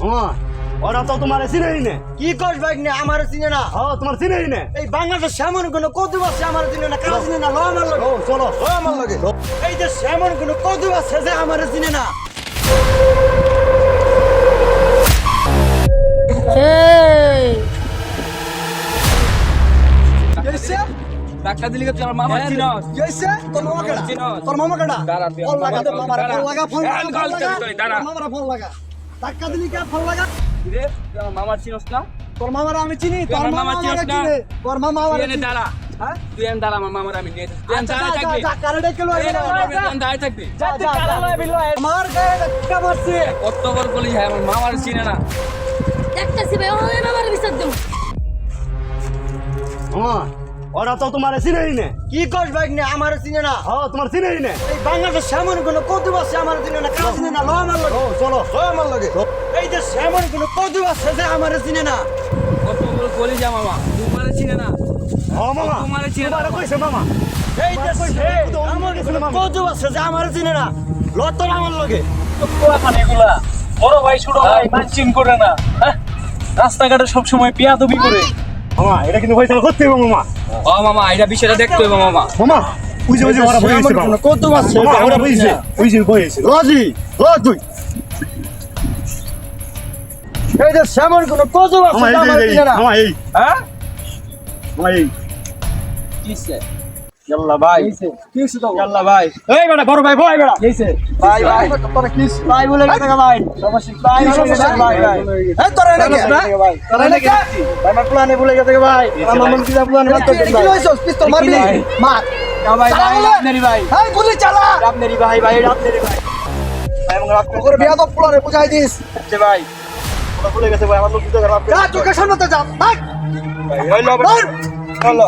মামা ওরা তো তোমার চিনেই নে। কি কস বাইক নে আমার চিনে না। ও তোমার চিনেই নে। এই বাংলাদেশ সেমন কোন কদু আছে আমার চিনে না কারা চিনে না? লো আমার লগে। চলো। লো আমার লগে। এই যে সেমন কোন কদু আছে যে আমার চিনে না। টাকা দিলি মামা চিনস। তোর মামা তোর মামা দাঁড়া, লাগা মামার। ফোন লাগা। হ্যাঁ, ফোন লাগা। মামার ফোন লাগা। টাকা দিলি কে? ফোন লাগা রে মামার চিনস না? তোর মামার আমি চিনি তোর মামা মামা না? তোর মামা আমার দাঁড়া। হ্যাঁ? তুই এনে দাঁড়া আমার মামার আমি নিয়ে তুই এনে দাঁড়া থাকবি। যা, কারে ডেকে লই থাকবি দাঁড়ায় থাকবি। যা, যা, যা। গায়ে ধাক্কা মারছে। কত বলি হ্যাঁ আমার মামার চিনে না। একটা সিবে ও আমার বিচার দেবো। ওরা তো তোমার চিনেই নে। কি কস বাইক নে আমার চিনে না? ও তোমার চিনেই নে। এই বাংলাদেশ সেমন কোন কদু আছে আমার চিনে না কারা চিনে না? লো আমার লগে। ও চলো। লো আমার লগে। এই যে সেমন কোন কদু আছে যে আমার চিনে না। কত বড় বলি যা মামা? তোমার চিনে না। ও মামা তোমারে চিনে না। তোমারে কইছে মামা। এই যে কোন কদু আছে যে আমার চিনে না। লো তোর আমার লগে। এগুলা বড় ভাই ছোট ভাই মানচিন করে না। হ্যাঁ? রাস্তাঘাটে সবসময় পিয়াদবি করে। মামা এটা কিন্তু পয়সা করতে হবে মামা। ও মামা এটা বিষয়টা দেখতে হবে মামা। মামা ওই যে ওই যে ওরা বইছে কত মাস ওরা বইছে ওই যে বইছে রাজি ও তুই এই যে শ্যামন কোন কত এই আমার এই মামা এই। হ্যাঁ? মামা এই। কিসে ইয়াল্লা ভাই। কি হইছে তো ইয়াল্লা ভাই। এই বেটা বড় ভাই ভাই বেটা। কিছে ভাই ভাই। তোরা কি ভাই বলে গেছে ভাই। ভাই বলে গেছে ভাই ভাই। এই তোরা এনে কে ভাই তোরা এনে কে ভাই মার প্লানে বলে গেছে ভাই। আমার মন কি প্লানে মার তো কি হইছে? পিস্তল মারবি? মার। ভাই ভাই আপনারই ভাই। এই গুলি চালা। আপনারই ভাই ভাই আপনারই ভাই। ভাই মঙ্গল আপনার করে বিয়া তো প্লানে বুঝাই দিস। আচ্ছা ভাই। ওরা বলে গেছে ভাই আমার লোক বুঝতে গেল যা চোখের সামনে তো যা। ভাই ভাই হইল বড় হলো